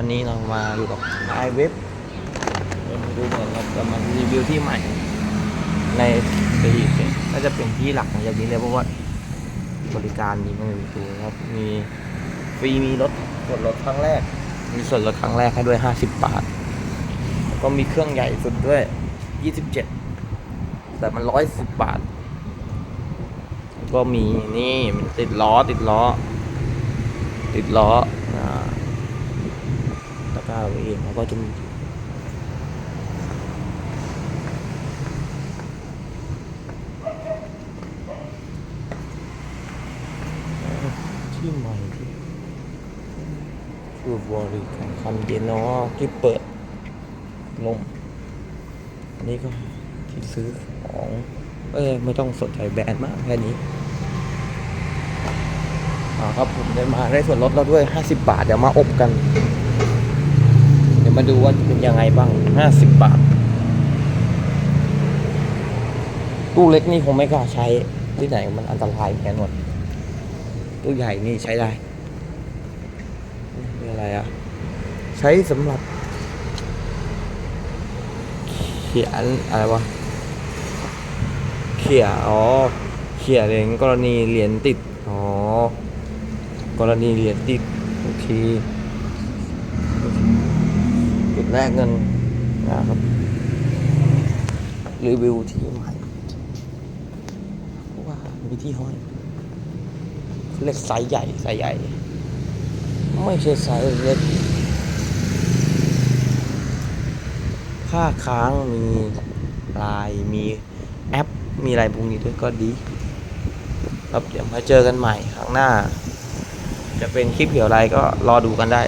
วันนี้เรามาอยู่กับไอเว็บดูเหมือนเราจะมารีวิวที่ใหม่ ในปีนี้น่าจะเป็นที่หลักของยานี้เลยเพราะว่าบริการดีมากเลยดูครับ มีฟรีมีรถส่วนลดครั้งแรก มีส่วนลดครั้งแรกให้ด้วย 50 บาทแล้วก็มีเครื่องใหญ่สุดด้วย 27 แต่มัน 110 บาทแล้วก็มีนี่มันติดล้อติดล้อ ติดล้ออ่าตะ ก้าเราเองแล้วก็จะมีที่ใหม่ที่คือบริการคำเย็นเนาะที่เปิดลงอันนี้ก็ที่ซื้อของ เอ้ยไม่ต้องสนใจแบรนด์มากแค่นี้อ่าครับผมได้มาได้ส่วนลดเราด้วย 50 บาท เดี๋ยวมาอบกัน ดี๋ยวมาดูว่าเป็นยังไงบ้าง 50 บาท ตู้เล็กนี่คงไม่กล้าใช้ที่ไหนมันอันตรายแค่นวดตู้ใหญ่นี่ใช้ได้นี่อะไรอะใช้สำหรับ เขียนอะไรวะ เขียอ๋อ เขียเหรียญกรณีเหรียญติด อ๋อ กรณีเหรียญติด โอเค แรกเงินนะครับรีวิวที่ใหม่เพราะว่ามีที่ห้อยเขาเรียกไซส์ใหญ่ไซส์ใหญ่ ไม่ใช่ไซส์เล็กค่าค้างมีลน์มีแอปมีอะไรพวกนี้ด้วยก็ดีครับเดี๋ยวมาเจอกันใหม่ครั้งหน้า จะเป็นคลิปเกี่ยวอะไรก็รอดูกันได้